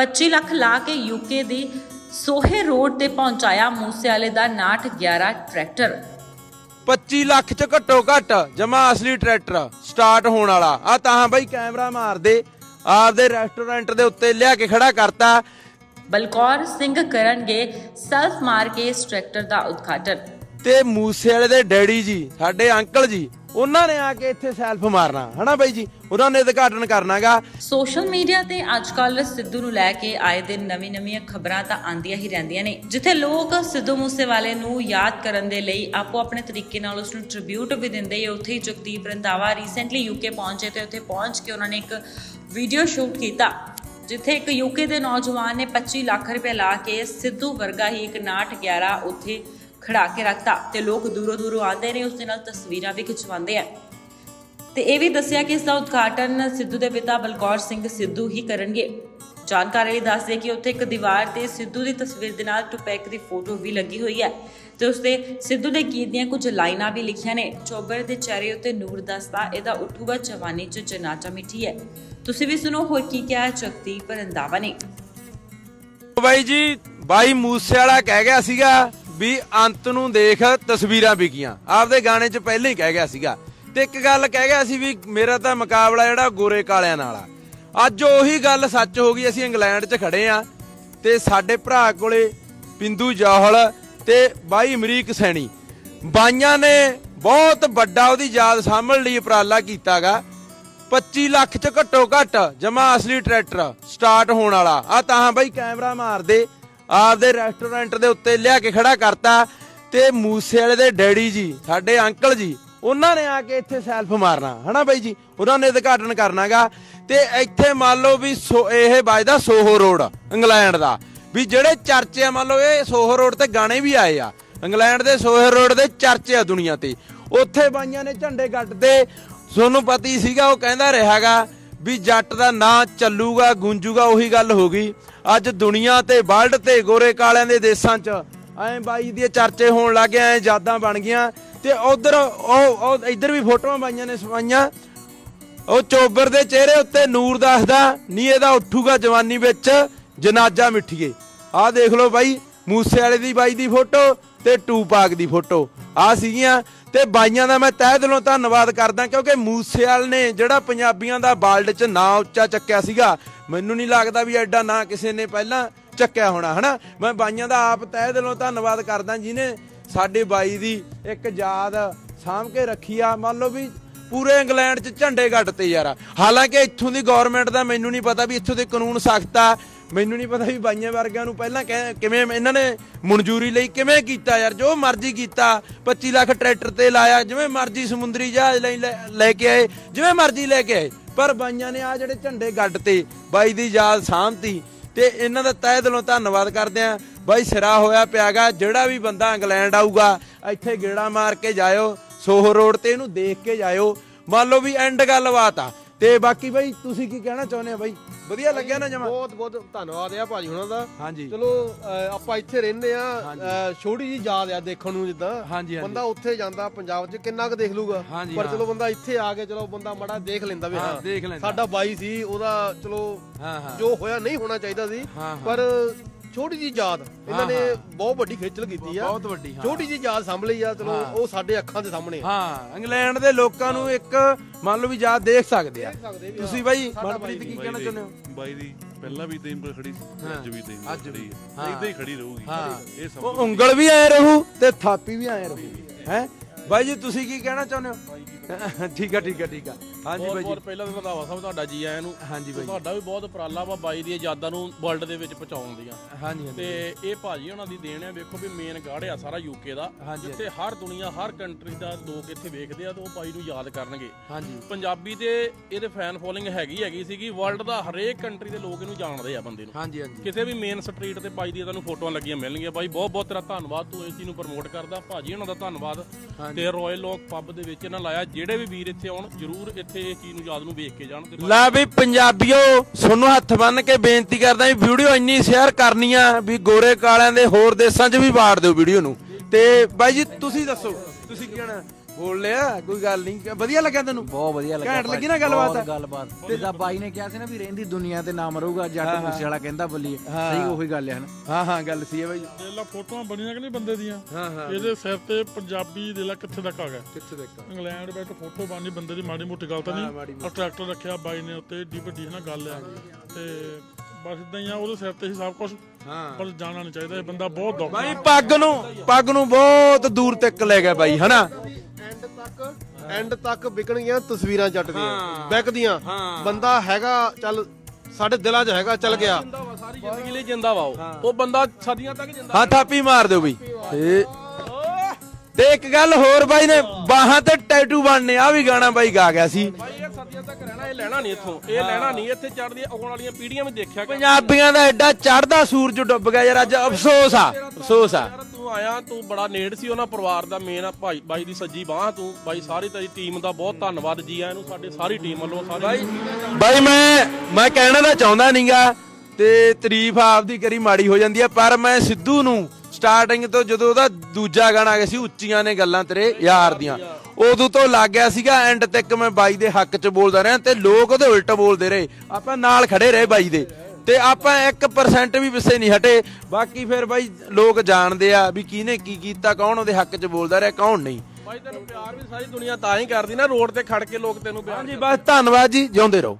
25 ਲੱਖ ਲਾ ਕੇ ਯੂਕੇ ਦੀ ਸੋਹੇ ਰੋਡ ਤੇ ਪਹੁੰਚਾਇਆ ਮੂਸੇਵਾਲੇ ਦਾ 911 ਟਰੈਕਟਰ। 25 ਲੱਖ ਚ ਘੱਟੋ ਘੱਟ ਜਮਾ ਅਸਲੀ ਟਰੈਕਟਰ ਸਟਾਰਟ ਹੋਣ ਵਾਲਾ। ਆ ਤਾਂ ਬਈ ਕੈਮਰਾ ਮਾਰਦੇ ਆਪਦੇ ਰੈਸਟੋਰੈਂਟ ਦੇ ਉੱਤੇ ਲਿਆ ਕੇ ਖੜਾ ਕਰਤਾ। ਬਲਕੌਰ ਸਿੰਘ ਕਰਨਗੇ ਸੈਲਫ ਮਾਰ ਕੇ ਇਸ ਟਰੈਕਟਰ ਦਾ ਉਦਘਾਟਨ। ਤੇ ਮੂਸੇ ਵਾਲੇ ਦੇ ਡੈਡੀ ਜੀ ਸਾਡੇ ਅੰਕਲ ਜੀ ਉਹਨਾਂ ਨੇ ਆ ਕੇ ਇੱਥੇ ਸੈਲਫ ਮਾਰਨਾ, ਹਨਾ ਬਾਈ ਜੀ? ਉਹਨਾਂ ਨੇ ਉਦਘਾਟਨ ਕਰਨਾਗਾ। ਸੋਸ਼ਲ ਮੀਡੀਆ ਤੇ ਅੱਜਕੱਲ ਸਿੱਧੂ ਨੂੰ ਲੈ ਕੇ ਆਏ ਦਿਨ ਨਵੀਂ-ਨਵੀਆਂ ਖਬਰਾਂ ਤਾਂ ਆਉਂਦੀਆਂ ਹੀ ਰਹਿੰਦੀਆਂ ਨੇ, ਜਿੱਥੇ ਲੋਕ ਸਿੱਧੂ ਮੂਸੇਵਾਲੇ ਨੂੰ ਯਾਦ ਕਰਨ ਦੇ ਲਈ ਆਪੋ ਆਪਣੇ ਤਰੀਕੇ ਨਾਲ ਉਸ ਨੂੰ ਟ੍ਰਿਬਿਊਟ ਵੀ ਦਿੰਦੇ ਆ। ਉੱਥੇ ਹੀ ਜਗਦੀਪ ਰੰਧਾਵਾ ਰੀਸੈਂਟਲੀ ਯੂਕੇ ਪਹੁੰਚੇ ਤੇ ਉੱਥੇ ਪਹੁੰਚ ਕੇ ਉਹਨਾਂ ਨੇ ਇੱਕ ਵੀਡੀਓ ਸ਼ੂਟ ਕੀਤਾ, ਜਿੱਥੇ ਇੱਕ ਯੂਕੇ ਦੇ ਨੌਜਵਾਨ ਨੇ 25 ਲੱਖ ਰੁਪਏ ਲਾ ਕੇ ਸਿੱਧੂ ਵਰਗਾ ਹੀ ਇੱਕ 911 ਉੱਥੇ ਖੜਾ ਕੇ ਰੱਖਤਾ ਤੇ ਲੋਕ ਦੂਰੋਂ ਦੂਰੋਂ ਆਉਂਦੇ ਨੇ, ਉਸ ਦੇ ਨਾਲ ਤਸਵੀਰਾਂ ਵੀ ਖਿਚਵਾਉਂਦੇ ਆ। ਤੇ ਇਹ ਵੀ ਦੱਸਿਆ ਕਿ ਇਸ ਦਾ ਉਦਘਾਟਨ ਸਿੱਧੂ ਦੇ ਪਿਤਾ ਬਲਕੌਰ ਸਿੰਘ ਸਿੱਧੂ ਹੀ ਕਰਨਗੇ। ਜਾਣਕਾਰੀ ਲਈ ਦੱਸਦੇ ਕਿ ਉੱਥੇ ਇੱਕ ਦੀਵਾਰ ਤੇ ਸਿੱਧੂ ਦੀ ਤਸਵੀਰ ਦੇ ਨਾਲ ਟੁਪੈਕ ਦੀ ਫੋਟੋ ਵੀ ਲੱਗੀ ਹੋਈ ਹੈ ਤੇ ਉਸਤੇ ਸਿੱਧੂ ਦੇ ਗੀਤ ਦੀਆਂ ਕੁਝ ਲਾਈਨਾਂ ਵੀ ਲਿਖੀਆਂ ਨੇ। ਚੋਬਰ ਦੇ ਚਿਹਰੇ ਉੱਤੇ ਨੂਰ ਦਸਤਾ ਇਹਦਾ ਉੱਠੂਗਾ ਜਵਾਨੀ ਚ ਜਨਾਚਾ ਮਿੱਠੀ ਹੈ। ਤੁਸੀਂ ਵੀ ਸੁਣੋ, ਹੋਰ ਕੀ ਕਿਹਾ ਜਗਦੀਪ ਰੰਦਾਵਾ ਨੇ। ਬਾਈ ਜੀ, ਬਾਈ ਮੂਸੇ ਵਾਲਾ ਕਹਿ ਗਿਆ ਸੀਗਾ ਵੀ ਅੰਤ ਨੂੰ ਦੇਖ ਤਸਵੀਰਾਂ ਵਿਕੀਆਂ ਆਪਦੇ ਗਾਣੇ 'ਚ ਪਹਿਲਾਂ ਹੀ ਕਹਿ ਗਿਆ ਸੀਗਾ। ਤੇ ਇੱਕ ਗੱਲ ਕਹਿ ਗਿਆ ਸੀ ਵੀ ਮੇਰਾ ਤਾਂ ਮੁਕਾਬਲਾ ਜਿਹੜਾ ਗੋਰੇ ਕਾਲਿਆਂ ਨਾਲ ਆ। ਅੱਜ ਉਹੀ ਗੱਲ ਸੱਚ ਹੋ ਗਈ, ਅਸੀਂ ਇੰਗਲੈਂਡ 'ਚ ਖੜੇ ਆ ਤੇ ਸਾਡੇ ਭਰਾ ਕੋਲੇ ਪਿੰਦੂ ਜੌਹਲ ਤੇ ਬਾਈ ਅਮਰੀਕ ਸੈਣੀ। ਬਾਈਆਂ ਨੇ ਬਹੁਤ ਵੱਡਾ ਉਹਦੀ ਯਾਦ ਸਾਂਭਣ ਲਈ ਉਪਰਾਲਾ ਕੀਤਾਗਾ। 25 ਲੱਖ ਚ ਘੱਟੋ ਘੱਟ ਜਮਾ ਅਸਲੀ ਟਰੈਕਟਰ ਸਟਾਰਟ ਹੋਣ ਵਾਲਾ। ਆ ਤਾਂ ਬਾਈ ਕੈਮਰਾ ਮਾਰ ਦੇ ਆਪਦੇ ਰੈਸਟੋਰੈਂਟ ਦੇ ਉੱਤੇ ਲਿਆ ਕੇ ਖੜਾ ਕਰਤਾ ਤੇ ਮੂਸੇ ਵਾਲੇ ਦੇ ਡੈਡੀ ਜੀ, ਸਾਡੇ ਅੰਕਲ ਜੀ, ਉਹਨਾਂ ਨੇ ਆ ਕੇ ਇੱਥੇ ਸੈਲਫ ਮਾਰਨਾ, ਹਨਾ ਬਾਈ ਜੀ? ਉਹਨਾਂ ਨੇ ਉਦਘਾਟਨ ਕਰਨਾਗਾ ਤੇ ਇੱਥੇ ਮੰਨ ਲਓ ਵੀ ਸੋ- ਇਹ ਵੱਜਦਾ ਸੋਹੋ ਰੋਡ, ਇੰਗਲੈਂਡ ਦਾ। ਵੀ ਜਿਹੜੇ ਚਰਚੇ ਆ, ਮੰਨ ਲਓ ਇਹ ਸੋਹੋ ਰੋਡ ਤੇ ਗਾਣੇ ਵੀ ਆਏ ਆ, ਇੰਗਲੈਂਡ ਦੇ ਸੋਹੋ ਰੋਡ ਦੇ ਚਰਚੇ ਆ ਦੁਨੀਆ ਤੇ। ਉੱਥੇ ਬਾਈਆਂ ਨੇ ਝੰਡੇ ਗੱਡਦੇ ਸੋਨੂੰ ਪਤੀ ਸੀਗਾ, ਉਹ ਕਹਿੰਦਾ ਰਿਹਾਗਾ ਵੀ ਜੱਟ ਦਾ ਨਾਂ ਚੱਲੂਗਾ, ਗੂੰਜੂਗਾ, ਉਹੀ ਗੱਲ ਹੋ ਗਈ। ਅੱਜ ਦੁਨੀਆ ਤੇ ਵਰਲਡ ਤੇ ਗੋਰੇ ਕਾਲਿਆਂ ਦੇ ਦੇਸ਼ਾਂ 'ਚ ਐਂ ਬਾਈ ਦੀ ਚਰਚੇ ਹੋਣ ਲੱਗੇ ਐ ਯਾਦਾਂ ਬਣ ਗਈਆਂ। ਤੇ ਉਧਰ ਉਹ ਇੱਧਰ ਵੀ ਫੋਟੋਆਂ ਪਾਈਆਂ ਨੇ ਸਵਾਈਆਂ ਉਹ ਚੋਬਰ ਦੇ ਚਿਹਰੇ ਉੱਤੇ ਨੂਰ ਦੱਸਦਾ, ਨੀ ਇਹਦਾ ਉੱਠੂਗਾ ਜਵਾਨੀ ਵਿੱਚ, ਜਨਾਜ਼ਾ ਮਿੱਠੀਏ। ਆਹ ਦੇਖ ਲਓ ਬਾਈ, ਮੂਸੇ ਵਾਲੇ ਦੀ ਬਾਈ ਦੀ ਫੋਟੋ ਤੇ ਟੂ ਪਾਕ ਦੀ ਫੋਟੋ। ਆ ਸੀਗੀਆਂ ਤੇ ਬਾਈਆਂ ਦਾ ਮੈਂ ਤਹਿ ਦਿਲੋਂ ਧੰਨਵਾਦ ਕਰਦਾ ਕਿਉਂਕਿ ਮੂਸੇਵਾਲ ਨੇ ਜਿਹੜਾ ਪੰਜਾਬੀਆਂ ਦਾ ਵਰਲਡ 'ਚ ਨਾਂ ਉੱਚਾ ਚੱਕਿਆ ਸੀਗਾ, ਮੈਨੂੰ ਨਹੀਂ ਲੱਗਦਾ ਵੀ ਐਡਾ ਨਾਂ ਕਿਸੇ ਨੇ ਪਹਿਲਾਂ ਚੱਕਿਆ ਹੋਣਾ, ਹਨਾ? ਮੈਂ ਬਾਈਆਂ ਦਾ ਆਪ ਤਹਿ ਦਿਲੋਂ ਧੰਨਵਾਦ ਕਰਦਾ ਜਿਨੇ ਸਾਡੇ ਬਾਈ ਦੀ ਇੱਕ ਯਾਦ ਸਾਂਭ ਕੇ ਰੱਖੀ ਆ। ਮੰਨ ਲਓ ਵੀ ਪੂਰੇ ਇੰਗਲੈਂਡ 'ਚ ਝੰਡੇ ਗੱਡਤੇ ਯਾਰ। ਹਾਲਾਂਕਿ ਇੱਥੋਂ ਦੀ ਗਵਰਨਮੈਂਟ ਦਾ ਮੈਨੂੰ ਨਹੀਂ ਪਤਾ ਵੀ ਇੱਥੋਂ ਦੇ ਕਾਨੂੰਨ ਸਖਤ ਆ ਮੈਨੂੰ ਨਹੀਂ ਪਤਾ ਵੀ ਬਾਈਆਂ ਵਰਗਿਆਂ ਨੂੰ ਪਹਿਲਾਂ ਕਹਿ- ਕਿਵੇਂ ਇਹਨਾਂ ਨੇ ਮਨਜ਼ੂਰੀ ਲਈ ਕਿਵੇਂ ਕੀਤਾ ਯਾਰ, ਜੋ ਮਰਜ਼ੀ ਕੀਤਾ। 25 ਲੱਖ ਟਰੈਕਟਰ ਤੇ ਲਾਇਆ, ਜਿਵੇਂ ਮਰਜ਼ੀ ਸਮੁੰਦਰੀ ਜਹਾਜ਼ ਲਈ ਲੈ ਲੈ ਕੇ ਆਏ, ਜਿਵੇਂ ਮਰਜ਼ੀ ਲੈ ਕੇ ਆਏ। ਪਰ ਬਾਈਆਂ ਨੇ ਆ ਜਿਹੜੇ ਝੰਡੇ ਗੱਡ ਤੇ ਬਾਈ ਦੀ ਯਾਦ ਸਾਂਭਤੀ ਤੇ ਇਹਨਾਂ ਦਾ ਤਹਿ ਦਿਲੋਂ ਧੰਨਵਾਦ ਕਰਦੇ ਆ ਬਾਈ ਸਿਰਾ ਹੋਇਆ ਪਿਆਗਾ, ਜਿਹੜਾ ਵੀ ਬੰਦਾ ਇੰਗਲੈਂਡ ਆਊਗਾ, ਇੱਥੇ ਗੇੜਾ ਮਾਰ ਕੇ ਜਾਇਓ, ਸੋਹ ਰੋਡ ਤੇ ਇਹਨੂੰ ਦੇਖ ਕੇ ਜਾਇਓ। ਮੰਨ ਲਓ ਵੀ ਐਂਡ ਗੱਲਬਾਤ ਆ। ਤੇ ਬਾਕੀ ਬਾਈ ਤੁਸੀਂ ਕੀ ਕਹਿਣਾ ਚਾਹੁੰਦੇ ਆ ਬਾਈ? ਵਧੀਆ ਲੱਗਿਆ ਨਾ ਜਮਾ? ਬਹੁਤ ਬਹੁਤ ਧੰਨਵਾਦ ਆ ਭਾਜੀ ਹੁਣਾਂ ਦਾ। ਹਾਂਜੀ। ਚਲੋ ਅਹ, ਆਪਾਂ ਇੱਥੇ ਰਹਿੰਦੇ ਆ। ਅਹ, ਛੋਟੀ ਜੀ ਯਾਦ ਆ ਦੇਖਣ ਨੂੰ ਜਿੱਦਾਂ। ਹਾਂਜੀ, ਹਾਂਜੀ। ਬੰਦਾ ਉੱਥੇ ਜਾਂਦਾ ਪੰਜਾਬ 'ਚ ਕਿੰਨਾ ਕੁ ਦੇਖ ਲੂਗਾ। ਹਾਂਜੀ, ਪਰ ਹਾਂ। ਚਲੋ ਬੰਦਾ ਇੱਥੇ ਆ ਕੇ ਚਲੋ ਬੰਦਾ ਮੜਾ ਦੇਖ ਲੈਂਦਾ ਵੀ ਹਾਂ, ਹਾਂ। ਦੇਖ ਲੈਂਦਾ। ਸਾਡਾ ਬਾਈ ਸੀ ਉਹਦਾ ਚਲੋ ਹਾਂ ਹਾਂ। ਜੋ ਹੋਇਆ ਨਹੀਂ ਹੋਣਾ ਚਾਹੀਦਾ ਸੀ। ਹਾਂ, ਹਾਂ। ਪਰ ਛੋਟੀ ਜੀ ਯਾਦ ਇਹਨਾਂ ਨੇ। ਬਹੁਤ ਵੱਡੀ ਖੇਚਲ ਕੀਤੀ ਆ ਬਹੁਤ ਵੱਡੀ, ਹਾਂ। ਛੋਟੀ ਜੀ ਯਾਦ ਸੰਭਲੀ ਆ ਚਲੋ। ਉਹ ਸਾਡੇ ਅੱਖਾਂ ਦੇ ਸਾਹਮਣੇ ਆ ਹਾਂ ਇੰਗਲੈਂਡ ਦੇ ਲੋਕਾਂ ਨੂੰ ਇੱਕ ਮੰਨ ਲਓ ਵੀ ਯਾਦ ਦੇਖ ਸਕਦੇ ਆ ਤੁਸੀਂ। ਬਾਈ ਮਨਪ੍ਰੀਤ ਕੀ ਕਹਿਣਾ ਚਾਹੁੰਦੇ ਹੋ ਬਾਈ ਦੀ ਪਹਿਲਾਂ ਵੀ ਤੇਨ ਪਰ ਖੜੀ ਸੀ। ਅੱਜ ਵੀ ਤੇਨ ਅੱਜ ਪਰ ਖੜੀ ਵੀ। ਹੈ। ਇਦਾਂ ਹੀ ਖੜੀ ਰਹੂਗੀ ਹਾਂ ਇਹ ਸਭ ਉਹ ਉਂਗਲ ਵੀ ਐ ਰਹੂ ਤੇ ਥਾਪੀ ਵੀ ਐ ਰਹੂ ਹੈ ਬਾਈ ਜੀ ਤੁਸੀਂ ਕੀ ਕਹਿਣਾ ਚਾਹੁੰਦੇ ਹੋ ਠੀਕ ਆ ਠੀਕ ਆ ਠੀਕ ਆ। ਹਾਂਜੀ ਬਹੁਤ ਬਾਈ ਜੀ। ਬਹੁਤ ਪਹਿਲਾਂ ਤਾਂ ਵਧਾਵਾ ਸਭ ਤੁਹਾਡਾ ਜੀ ਆਇਆਂ ਨੂੰ। ਹਾਂਜੀ ਬਾਈ ਜੀ। ਤੁਹਾਡਾ ਵੀ ਬਹੁਤ ਉਪਰਾਲਾ ਵਾ ਬਾਈ ਦੀਆਂ ਯਾਦਾਂ ਨੂੰ ਵਰਲਡ ਦੇ ਵਿੱਚ ਪਹੁੰਚਾਉਣ ਦੀਆਂ। ਹਾਂਜੀ ਹਾਂਜੀ। ਤੇ ਇਹ ਭਾਜੀ ਉਹਨਾਂ ਦੀ ਦੇਣ ਹੈ ਵੇਖੋ ਵੀ ਮੇਨ ਗਾੜ ਆ ਸਾਰਾ ਯੂਕੇ ਦਾ ਹਾਂਜੀ। ਜਿੱਥੇ ਹਰ ਦੁਨੀਆ ਹਰ ਕੰਟਰੀ ਦਾ ਲੋਕ ਇੱਥੇ ਵੇਖਦੇ ਆ ਤੇ ਉਹ ਬਾਈ ਨੂੰ ਯਾਦ ਕਰਨਗੇ। ਹਾਂਜੀ। ਪੰਜਾਬੀ ਦੇ ਇਹਦੇ ਫੈਨ ਫੋਲੋਇੰਗ ਹੈਗੀ ਹੈਗੀ ਸੀਗੀ। ਵਰਲਡ ਦਾ ਹਰੇਕ ਕੰਟਰੀ ਦੇ ਲੋਕ ਇਹਨੂੰ ਜਾਣਦੇ ਆ ਬੰਦੇ ਨੂੰ। ਹਾਂਜੀ ਹਾਂਜੀ। ਕਿਸੇ ਵੀ ਮੇਨ ਸਟਰੀਟ ਤੇ ਬਾਈ ਦੀਆਂ ਤੁਹਾਨੂੰ ਫੋਟੋਆਂ ਲੱਗੀਆਂ ਮਿਲਣਗੀਆਂ। ਬਾਈ ਬਹੁਤ ਬਹੁਤ ਤੇਰਾ ਧੰਨਵਾਦ ਤੂੰ ਇਸ ਚੀਜ਼ ਨੂੰ ਪ੍ਰਮੋਟ ਕਰਦਾ। ਭਾਜੀ ਉਹਨਾਂ ਦਾ ਧੰਨਵਾਦ। ਤੇ ਰਾਇਲ ਲੋਕ ਪੱਬ ਦੇ ਵਿੱਚ ਇਹਨਾਂ ਲਾਇਆ ਜਿਹੜੇ ਵੀ ਵੀਰ ਇੱਥੇ ਆਉਣ, ਜਰੂਰ ਇੱਥੇ ਇਹ ਚੀਜ਼ ਨੂੰ ਯਾਦ ਨੂੰ ਵੇਖ ਕੇ ਜਾਣ ਤੇ ਲਾ ਵੀ ਪੰਜਾਬੀਓ ਤੁਹਾਨੂੰ ਹੱਥ ਬੰਨ ਕੇ ਬੇਨਤੀ ਕਰਦਾ ਵੀ ਵੀਡੀਓ ਇੰਨੀ ਸ਼ੇਅਰ ਕਰਨੀ ਆ ਵੀ ਗੋਰੇ ਕਾਲਿਆਂ ਦੇ ਹੋਰ ਦੇਸ਼ਾਂ 'ਚ ਵੀ ਵਾੜ ਦਿਓ ਵੀਡੀਓ ਨੂੰ। ਤੇ ਬਾਈ ਜੀ, ਤੁਸੀਂ ਦੱਸੋ, ਤੁਸੀਂ ਕੀ ਕਹਿਣਾ? ਬੋਲ ਲਿਆ ਕੋਈ ਗੱਲ ਨਹੀਂ। ਵਧੀਆ ਲੱਗਿਆ ਤੈਨੂੰ? ਬਹੁਤ ਵਧੀਆ ਲੱਗਾ ਘੈਂਟ ਲੱਗੀ ਨਾ ਗੱਲਬਾਤ? ਬਹੁਤ ਗੱਲਬਾਤ। ਜਿੱਦਾਂ ਬਾਈ ਨੇ ਕਿਹਾ ਸੀ ਨਾ ਵੀ ਰਹਿੰਦੀ ਦੁਨੀਆ ਤੇ ਨਾਮ ਰਹੂਗਾ ਜੱਟ ਮੂਸੇ ਵਾਲਾ ਕਹਿੰਦਾ ਬੱਲੀਏ। ਸਹੀ ਉਹੀ ਗੱਲ ਹੈ ਨਾ। ਹਾਂ ਹਾਂ ਗੱਲ ਸੀ ਹੈ ਬਾਈ। ਲਾ ਫੋਟੋਆਂ ਬਣੀਆਂ ਕਿ ਨਹੀਂ ਬੰਦੇ ਦੀਆਂ? ਹਾਂ ਹਾਂ। ਇਹਦੇ ਸਿਰ ਤੇ ਪੰਜਾਬੀ ਦੇ ਲਾ ਕਿੱਥੇ ਤੱਕ ਆ ਗਿਆ। ਕਿੱਥੇ ਦੇਖਾਂ ਇੰਗਲੈਂਡ ਵਿੱਚ ਫੋਟੋ ਬਣਨੀ ਬੰਦੇ ਦੀ ਮਾੜੀ ਮੋਟੀ ਗੱਲ ਤਾਂ ਹਾਂ, ਮਾੜੀ ਨਹੀਂ ਟਰੈਕਟਰ ਰੱਖਿਆ ਬਾਈ ਨੇ ਉੱਤੇ ਏਡੀ ਵੱਡੀ ਹੈ ਨਾ ਗੱਲ ਆ ਤੇ ਬਸ ਇਦਾਂ ਹੀ ਆ ਉਹਦੇ ਸਿਰ ਤੇ ਹੀ ਸਭ ਕੁਝ ਹਾਂ। ਪਰ ਜਾਣਾ ਨਹੀਂ ਚਾਹੀਦਾ ਇਹ ਬੰਦਾ ਬਹੁਤ ਦੁੱਖ ਬਾਈ ਪੱਗ ਨੂੰ ਪੱਗ ਨੂੰ ਬਹੁਤ ਦੂਰ ਤੱਕ ਲੈ ਗਿਆ ਬਾਈ ਹਨਾ? ਐਂਡ ਤੱਕ ਵਿਕਣਗੀਆਂ ਤਸਵੀਰਾਂ ਜੱਟ ਦੀਆਂ। ਵਿਕਦੀਆਂ। ਬੰਦਾ ਹੈਗਾ ਚੱਲ ਸਾਡੇ ਦਿਲਾਂ 'ਚ ਹੈਗਾ ਚੱਲ ਗਿਆ। ਜਿੰਦਾ ਵਾ ਸਾਰੀ ਜ਼ਿੰਦਗੀ ਲਈ ਜਿੰਦਾ ਵਾ ਉਹ। ਉਹ ਬੰਦਾ ਸਦੀਆਂ ਤੱਕ ਜਿੰਦਾ ਹਾਂ ਥਾਪੀ ਮਾਰ ਦਿਓ ਬਈ। ਤੇ ਇੱਕ ਗੱਲ ਹੋਰ ਬਾਈ ਨੇ ਬਾਹਾਂ ਤੇ ਟੈਟੂ ਬਣਨੇ ਆ ਵੀ ਗਾਣਾ ਬਾਈ ਗਾ ਗਿਆ ਸੀ। ਭਾਈ ਇਹ ਸਦੀਆਂ ਤੱਕ ਰਹਿਣਾ ਇਹ ਲੈਣਾ ਨਹੀਂ ਇੱਥੋਂ। ਇਹ ਲੈਣਾ ਨਹੀਂ ਇੱਥੇ ਚੜਦੀ ਆਉਣ ਵਾਲੀਆਂ ਪੀੜ੍ਹੀਆਂ ਵੀ ਦੇਖਿਆ ਕਰ। ਪੰਜਾਬੀਆਂ ਦਾ ਐਡਾ ਚੜਦਾ ਸੂਰਜ ਡੁੱਬ ਗਿਆ ਯਾਰ ਅੱਜ ਅਫਸੋਸ ਆ ਅਫਸੋਸ ਆ। ਯਾਰ ਤੂੰ ਆਇਆ ਤੂੰ ਬੜਾ ਨੇੜ ਸੀ ਉਹਨਾਂ ਪਰਿਵਾਰ ਦਾ ਮੇਨ ਭਾਈ ਬਾਈ ਦੀ ਸੱਜੀ ਬਾਹ ਤੂੰ। ਬਾਈ ਸਾਰੀ ਤੇਰੀ ਟੀਮ ਦਾ ਬਹੁਤ ਧੰਨਵਾਦ ਜੀ ਆਇਆਂ ਨੂੰ ਸਾਡੇ ਸਾਰੀ ਟੀਮ ਵੱਲੋਂ ਸਾਰੀ ਬਾਈ ਮੈਂ ਮੈਂ ਕਹਿਣਾ ਤਾਂ ਚਾਹੁੰਦਾ ਨਹੀਂਗਾ ਤੇ ਤਾਰੀਫ ਆਪਦੀ ਕਰੀ ਮਾੜੀ ਹੋ ਜਾਂਦੀ ਆ ਪਰ ਮੈਂ ਸਿੱਧੂ ਨੂੰ ਸਟਾਰਟਿੰਗ ਤੋਂ ਜਦੋਂ ਉਹਦਾ ਦੂਜਾ ਗਾਣਾ ਆ ਗਿਆ ਸੀ ਉੱਚੀਆਂ ਨੇ ਗੱਲਾਂ ਤੇਰੇ ਯਾਰ ਦੀਆਂ। ਉਦੋਂ ਤੋਂ ਲੱਗ ਗਿਆ ਸੀਗਾ ਐਂਡ ਤੱਕ ਮੈਂ ਬਾਈ ਦੇ ਹੱਕ 'ਚ ਬੋਲਦਾ ਰਿਹਾ ਤੇ ਲੋਕ ਉਹਦੇ ਉਲਟ ਬੋਲਦੇ ਰਹੇ। ਆਪਾਂ ਨਾਲ ਖੜੇ ਰਹੇ ਬਾਈ ਦੇ। ਤੇ ਆਪਾਂ 1% ਵੀ ਪਿੱਛੇ ਨਹੀਂ ਹਟੇ। ਬਾਕੀ ਫਿਰ ਬਾਈ ਲੋਕ ਜਾਣਦੇ ਆ ਵੀ ਕਿਹਨੇ ਕੀ ਕੀਤਾ ਕੌਣ ਉਹਦੇ ਹੱਕ 'ਚ ਬੋਲਦਾ ਰਿਹਾ ਕੌਣ ਨਹੀਂ। ਬਾਈ ਤੈਨੂੰ ਪਿਆਰ ਵੀ ਸਾਰੀ ਦੁਨੀਆ ਤਾਂ ਹੀ ਕਰਦੀ ਨਾ ਰੋਡ ਤੇ ਖੜ ਕੇ ਲੋਕ ਤੈਨੂੰ ਪਿਆਰ ਹਾਂਜੀ ਬਸ ਧੰਨਵਾਦ ਜੀ ਜਿਉਂਦੇ ਰਹੋ।